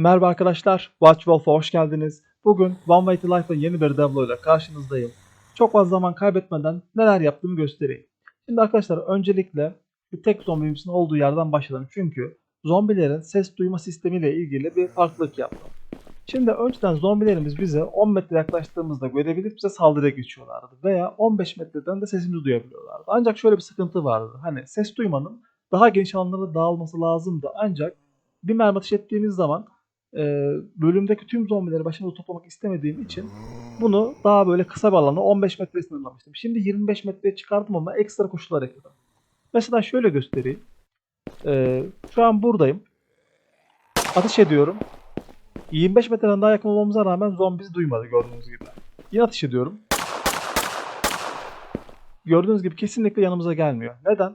Merhaba arkadaşlar, Watch Wolf'a hoş geldiniz. Bugün One Way to Life'la yeni bir devlo ile karşınızdayım. Çok fazla zaman kaybetmeden neler yaptığımı göstereyim. Şimdi arkadaşlar öncelikle bir tek zombimizin olduğu yerden başlayalım. Çünkü zombilerin ses duyma sistemiyle ilgili bir farklılık yaptım. Şimdi önceden zombilerimiz bize 10 metre yaklaştığımızda görebilip bize saldırıya geçiyorlardı. Veya 15 metreden de sesimizi duyabiliyorlardı. Ancak şöyle bir sıkıntı vardı. Hani ses duymanın daha geniş alanlara dağılması lazımdı. Ancak bir mermi ateş ettiğimiz zaman e, bölümdeki tüm zombileri başımıza toplamak istemediğim için bunu daha böyle kısa bir alana 15 metre sınırlamıştım. Şimdi 25 metreye çıkardım ama ekstra koşullar ekledim. Mesela şöyle göstereyim. E, şu an buradayım. Ateş ediyorum. 25 metreden daha yakın olmamıza rağmen zombi duymadı gördüğünüz gibi. Yine ateş ediyorum. Gördüğünüz gibi kesinlikle yanımıza gelmiyor. Neden?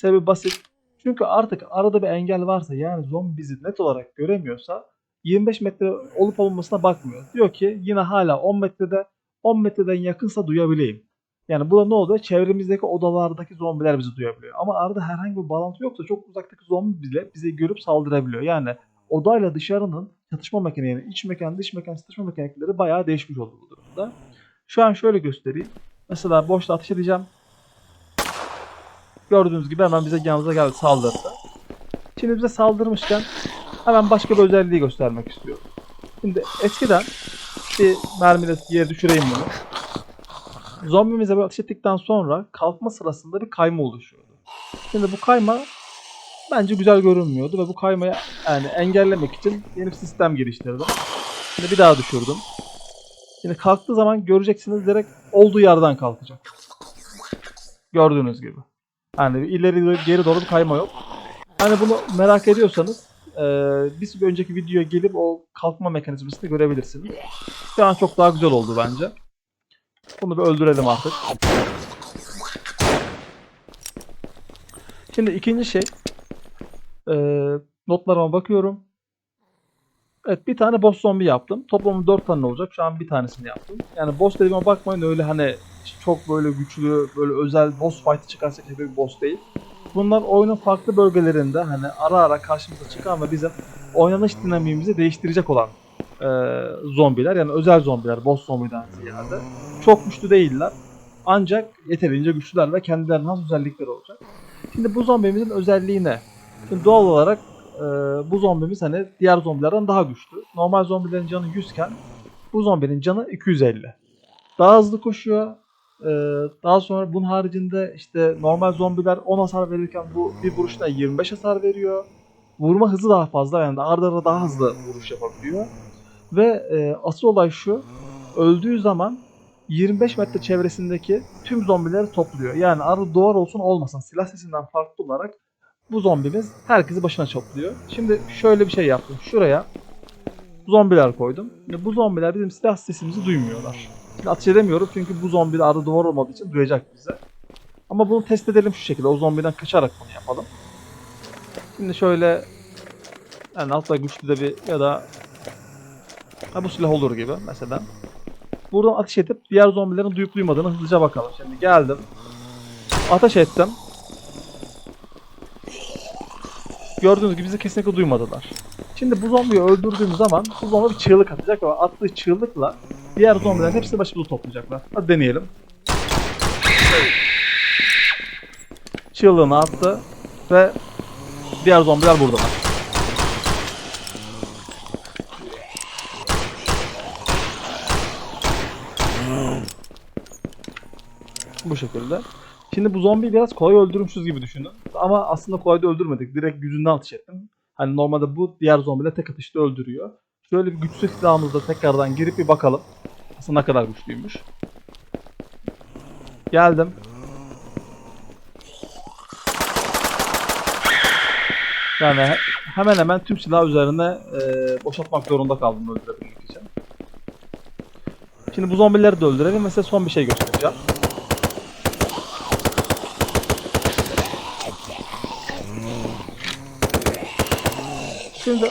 Sebebi basit. Çünkü artık arada bir engel varsa yani zombi bizi net olarak göremiyorsa 25 metre olup olmamasına bakmıyor. Diyor ki yine hala 10 metrede 10 metreden yakınsa duyabileyim. Yani bu da ne oluyor? Çevremizdeki odalardaki zombiler bizi duyabiliyor. Ama arada herhangi bir bağlantı yoksa çok uzaktaki zombi bile bizi görüp saldırabiliyor. Yani odayla dışarının çatışma mekanikleri, iç mekan, dış mekan çatışma mekanikleri bayağı değişmiş oldu bu durumda. Şu an şöyle göstereyim. Mesela boşta ateş edeceğim. Gördüğünüz gibi hemen bize yanımıza geldi saldırdı. Şimdi bize saldırmışken hemen başka bir özelliği göstermek istiyorum. Şimdi eskiden bir mermiyle yere düşüreyim bunu. Zombimize böyle ateş ettikten sonra kalkma sırasında bir kayma oluşuyordu. Şimdi bu kayma bence güzel görünmüyordu ve bu kaymayı yani engellemek için yeni bir sistem geliştirdim. Şimdi bir daha düşürdüm. Şimdi kalktığı zaman göreceksiniz direkt olduğu yerden kalkacak. Gördüğünüz gibi. Hani ileri geri doğru bir kayma yok. Hani bunu merak ediyorsanız eee bir önceki videoya gelip o kalkma mekanizmasını görebilirsiniz. Şu an çok daha güzel oldu bence. Bunu bir öldürelim artık. Şimdi ikinci şey eee, notlarıma bakıyorum. Evet bir tane boss zombi yaptım. Toplamda 4 tane olacak. Şu an bir tanesini yaptım. Yani boss dediğime bakmayın öyle hani çok böyle güçlü, böyle özel boss fight'ı çıkarsa gibi bir boss değil. Bunlar oyunun farklı bölgelerinde hani ara ara karşımıza çıkan ve bizim oynanış dinamiğimizi değiştirecek olan eee, zombiler. Yani özel zombiler, boss zombiden ziyade. Çok güçlü değiller. Ancak yeterince güçlüler ve kendilerine has özellikleri olacak. Şimdi bu zombimizin özelliği ne? Şimdi doğal olarak e, bu zombimiz hani diğer zombilerden daha güçlü. Normal zombilerin canı 100 iken bu zombinin canı 250. Daha hızlı koşuyor. E, daha sonra bunun haricinde işte normal zombiler 10 hasar verirken bu bir vuruşta 25 hasar veriyor. Vurma hızı daha fazla yani arda arda daha hızlı vuruş yapabiliyor. Ve e, asıl olay şu. Öldüğü zaman 25 metre çevresindeki tüm zombileri topluyor. Yani arada duvar olsun olmasın silah sesinden farklı olarak bu zombimiz herkesi başına topluyor. Şimdi şöyle bir şey yaptım. Şuraya zombiler koydum. Bu zombiler bizim silah sesimizi duymuyorlar. Ateş edemiyorum çünkü bu zombi arada duvar olmadığı için duyacak bize. Ama bunu test edelim şu şekilde. O zombiden kaçarak bunu yapalım. Şimdi şöyle yani altta güçlü de bir ya da ha bu silah olur gibi mesela. Buradan ateş edip diğer zombilerin duyup duymadığını hızlıca bakalım. Şimdi geldim. Ateş ettim. Gördüğünüz gibi bizi kesinlikle duymadılar. Şimdi bu zombiyi öldürdüğüm zaman bu zombi bir çığlık atacak ve attığı çığlıkla diğer zombilerin hepsini başımıza toplayacaklar. Hadi deneyelim. Çığlığını attı ve diğer zombiler buradalar. Bu şekilde. Şimdi bu zombiyi biraz kolay öldürmüşüz gibi düşünün. Ama aslında kolay da öldürmedik. Direkt yüzünden ateş ettim. Hani normalde bu diğer zombiler tek atışta öldürüyor. Şöyle bir güçlü silahımızla tekrardan girip bir bakalım. Aslında ne kadar güçlüymüş. Geldim. Yani he- hemen hemen tüm silah üzerine e, boşaltmak zorunda kaldım öldürebilmek için. Şimdi bu zombileri de öldürelim ve size son bir şey göstereceğim. Şimdi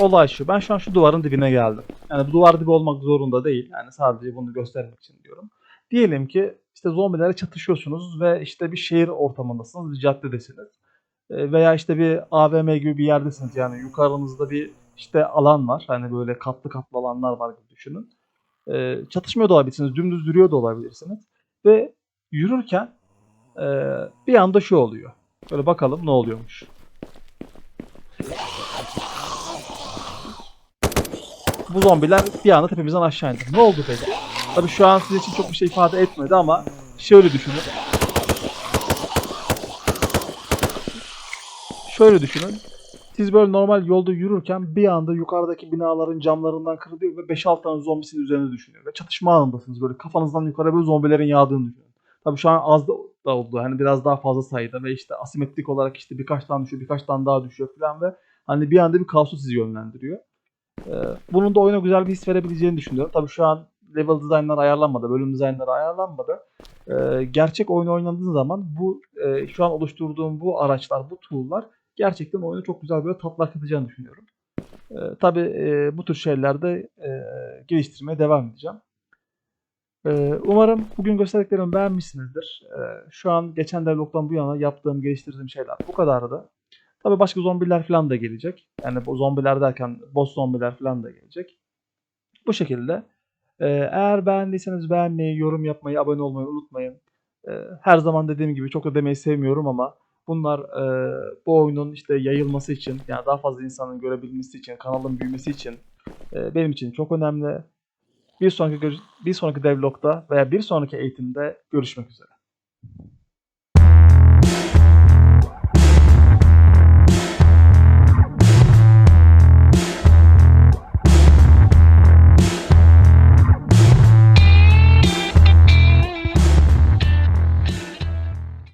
olay şu. Ben şu an şu duvarın dibine geldim. Yani bu duvar dibi olmak zorunda değil. Yani sadece bunu göstermek için diyorum. Diyelim ki işte zombilerle çatışıyorsunuz ve işte bir şehir ortamındasınız, bir caddedesiniz. E, Veya işte bir AVM gibi bir yerdesiniz. Yani yukarınızda bir işte alan var. Hani böyle katlı katlı alanlar var gibi düşünün. Ee, çatışmıyor da olabilirsiniz. Dümdüz yürüyor da olabilirsiniz. Ve yürürken e, bir anda şu oluyor. Böyle bakalım ne oluyormuş. Bu zombiler bir anda tepemizden aşağı indi. Ne oldu peki? Tabii şu an sizin için çok bir şey ifade etmedi ama şöyle düşünün. Şöyle düşünün. Siz böyle normal yolda yürürken bir anda yukarıdaki binaların camlarından kırılıyor ve 5-6 tane zombi sizin üzerine düşünüyor. Ve çatışma anındasınız. Böyle kafanızdan yukarı böyle zombilerin yağdığını düşünün. Tabii şu an az da da oldu. Hani biraz daha fazla sayıda ve işte asimetrik olarak işte birkaç tane düşüyor, birkaç tane daha düşüyor falan ve hani bir anda bir kaosu sizi yönlendiriyor. Ee, bunun da oyuna güzel bir his verebileceğini düşünüyorum. Tabii şu an level design'lar ayarlanmadı, bölüm design'ları ayarlanmadı. Ee, gerçek oyun oynadığın zaman bu e, şu an oluşturduğum bu araçlar, bu tool'lar gerçekten oyunu çok güzel böyle tatlar katacağını düşünüyorum. Ee, tabii e, bu tür şeylerde e, geliştirmeye devam edeceğim. Ee, umarım bugün gösterdiklerimi beğenmişsinizdir. Ee, şu an geçen devlogdan bu yana yaptığım, geliştirdiğim şeyler bu kadardı. Tabii başka zombiler falan da gelecek. Yani bu zombiler derken boss zombiler falan da gelecek. Bu şekilde. Ee, eğer beğendiyseniz beğenmeyi, yorum yapmayı, abone olmayı unutmayın. Ee, her zaman dediğim gibi çok da sevmiyorum ama bunlar e, bu oyunun işte yayılması için, yani daha fazla insanın görebilmesi için, kanalın büyümesi için e, benim için çok önemli. Bir sonraki bir sonraki devlogda veya bir sonraki eğitimde görüşmek üzere.